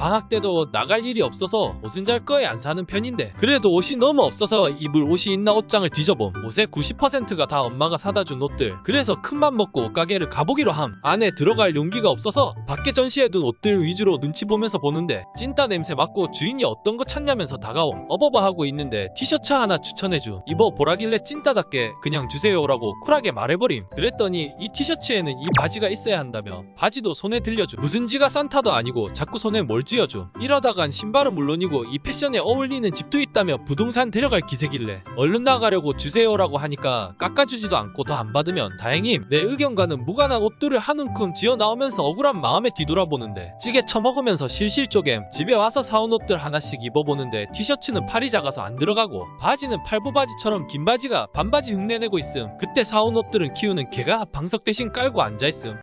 방학 때도 나갈 일이 없어서 옷은 잘 거에 안 사는 편인데 그래도 옷이 너무 없어서 입을 옷이 있나 옷장을 뒤져봄 옷의 90%가 다 엄마가 사다 준 옷들 그래서 큰맘 먹고 옷가게를 가보기로 함. 안에 들어갈 용기가 없어서 밖에 전시해둔 옷들 위주로 눈치 보면서 보는데 찐따 냄새 맡고 주인이 어떤 거 찾냐면서 다가옴. 어버버 하고 있는데 티셔츠 하나 추천해줘. 입어 보라길래 찐따답게 그냥 주세요라고 쿨하게 말해버림. 그랬더니 이 티셔츠에는 이 바지가 있어야 한다며 바지도 손에 들려줘. 무슨 지가 산타도 아니고 자꾸 손에 뭘 쥐어줘. 이러다간 신발은 물론이고 이 패션에 어울리는 집도 있다며 부동산 데려갈 기세길래 얼른 나가려고 주세요라고 하니까 깎아주지도 않고 더 안 받으면 다행임. 내 의견과는 무관한 옷들을 한 움큼 지어 나오면서 억울한 마음에 뒤돌아보는데 찌개 처먹으면서 실실 쪼갬 집에 와서 사온 옷들 하나씩 입어보는데 티셔츠는 팔이 작아서 안 들어가고 바지는 팔보바지처럼 긴 바지가 반바지 흉내내고 있음. 그때 사온 옷들은 키우는 개가 방석 대신 깔고 앉아있음